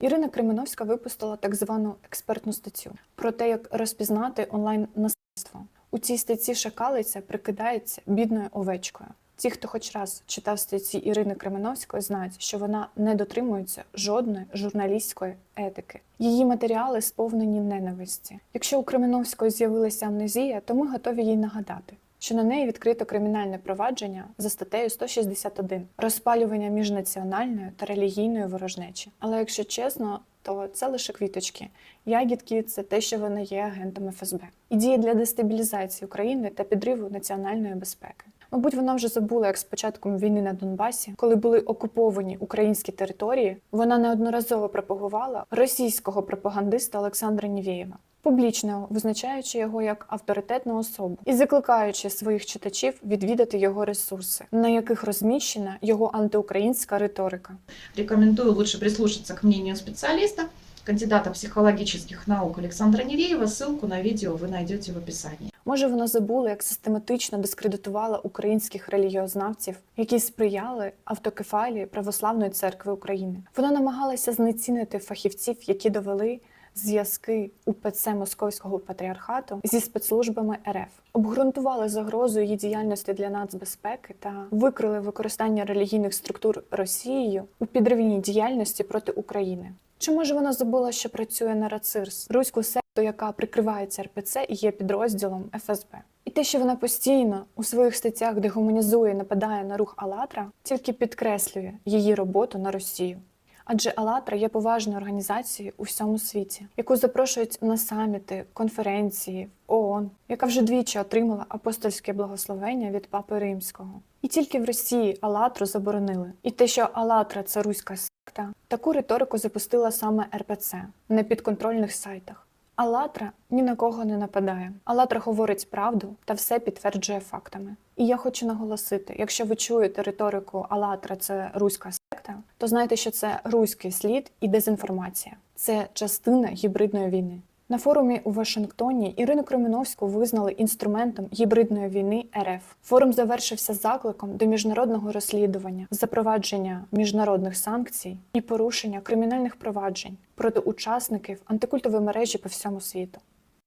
Ірина Кременовська випустила так звану експертну статтю про те, як розпізнати онлайн насильство. У цій статті шакалиця прикидається бідною овечкою. Ті, хто хоч раз читав статті Ірини Кременовської, знають, що вона не дотримується жодної журналістської етики. Її матеріали сповнені ненависті. Якщо у Кременовської з'явилася амнезія, то ми готові їй нагадати, що на неї відкрито кримінальне провадження за статтею 161 розпалювання міжнаціональної та релігійної ворожнечі. Але якщо чесно, то це лише квіточки. Ягідки це те, що вони є агентом ФСБ. І діє для дестабілізації України та підриву національної безпеки. Мабуть, вона вже забула, як з початком війни на Донбасі, коли були окуповані українські території, вона неодноразово пропагувала російського пропагандиста Олександра Нівєєва, публічно визначаючи його як авторитетну особу і закликаючи своїх читачів відвідати його ресурси, на яких розміщена його антиукраїнська риторика. Рекомендую лучше прислушаться к мнению специалиста, кандидата психологических наук Александра Нереева. Ссылку на видео вы найдете в описании. Може, вона забула, як систематично дискредитувала українських релігіознавців, які сприяли автокефалії Православної церкви України. Вона намагалася знецінити фахівців, які довели зв'язки УПЦ Московського патріархату зі спецслужбами РФ, обґрунтували загрозу її діяльності для нацбезпеки та викрили використання релігійних структур Росією у підривній діяльності проти України. Чи може вона забула, що працює на РАЦИРС, руську секту, яка прикривається РПЦ і є підрозділом ФСБ? І те, що вона постійно у своїх статтях дегуманізує, нападає на рух АЛАТРА, тільки підкреслює її роботу на Росію. Адже АЛАТРА є поважною організацією у всьому світі, яку запрошують на саміти, конференції, ООН, яка вже двічі отримала апостольське благословення від Папи Римського. І тільки в Росії АЛАТРу заборонили. І те, що АЛАТРА це руська секта, таку риторику запустила саме РПЦ на підконтрольних сайтах. АЛАТРА ні на кого не нападає. АЛАТРА говорить правду та все підтверджує фактами. І я хочу наголосити: якщо ви чуєте риторику АЛАТРА це руська секта, то знайте, що це руський слід і дезінформація. Це частина гібридної війни. На форумі у Вашингтоні Ірину Кременовську визнали інструментом гібридної війни РФ. Форум завершився закликом до міжнародного розслідування, запровадження міжнародних санкцій і порушення кримінальних проваджень проти учасників антикультової мережі по всьому світу.